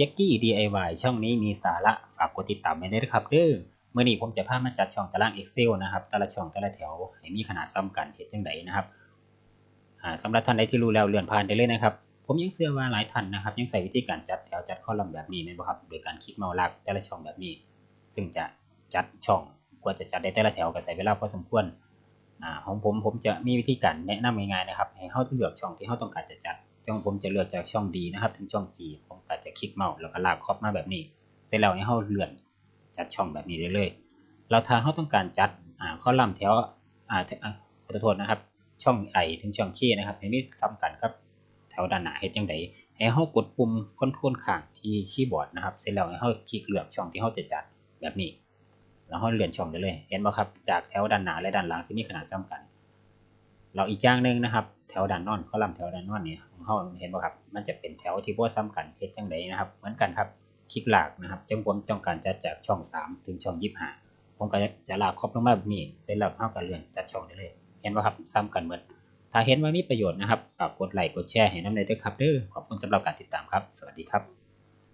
ยักกี้ DIY ช่องนี้มีสาระฝากกดติดตามไว้ด้วยครับเด้อเมื่อนี้ผมจะพามาจัดช่องตาราง Excel นะครับแต่ละช่องแต่ละแถวให้มีขนาดซ้ำกันเฮ็ดจังไดนะครับสำหรับท่านใดที่รู้แล้วเลื่อนผ่านได้เลยนะครับ ผมยังเชื่อว่าหลายท่านนะครับ ยังใส่วิธีการจัดแถวจัดคอลัมน์แบบนี้แม่นบ่ครับโดยการคลิกเมาส์ลากแต่ละช่องแบบนี้ ซึ่งจะจัดช่องกว่าจะจัดได้แต่ละแถวก็ใช้เวลาพอสมควรของผมผมจะมีวิธีการแนะนำง่ายๆนะครับ ให้เฮาเลือกช่องที่เฮาต้องการจะจัด ช่องผมจะเลือกจากช่องดีนะครับถึงช่อง G ผมก็จะคลิกเมาส์แล้วก็ลากครอบมาแบบนี้ เสร็จแล้วให้เฮาเลื่อนจัดช่องแบบนี้ได้เลย เราถ้าเฮาต้องการจัดอ่าคอลัมน์แถวอ่าขอโทษนะครับ ช่อง I ถึงช่อง K นะครับให้มีซ้ำกันครับแถวด้านหน้าเฮ็ดจังไดให้เฮากดปุ่มคอนโทรลข้างที่คีย์บอร์ดนะครับ เสร็จแล้วให้เฮาคลิกเลือกช่องที่เฮาจะจัดแบบนี้ แล้วเฮาเลื่อนช่องได้เลย เห็นบ่ครับ จากแถวด้านหน้าและด้านหลังสิมีขนาดซ้ำกัน เราอีกอย่างหนึ่งนะครับ แถวด้านนอนคอลัมน์แถวด้านนอนเนี่ยของเขาเห็นบ่ครับ มันจะเป็นแถวที่บ่ซ้ำกันเฮ็ดจังไดนะครับ เหมือนกันครับ คลิกหลากนะครับจังผมต้องการจะจากช่อง 3 ถึงช่อง25ผมก็จะลากครอบลงมาแบบนี้ เสร็จแล้วเข้ากันเลื่อนจัดช่องได้เลย เห็นบ่ครับ ซ้ำกันเหมือนถ้าเห็นว่ามีประโยชน์นะครับ ฝากกดไลค์ กดแชร์ให้น้ำในด้วยครับเด้อขอบคุณสำหรับการติดตามครับ สวัสดีครับ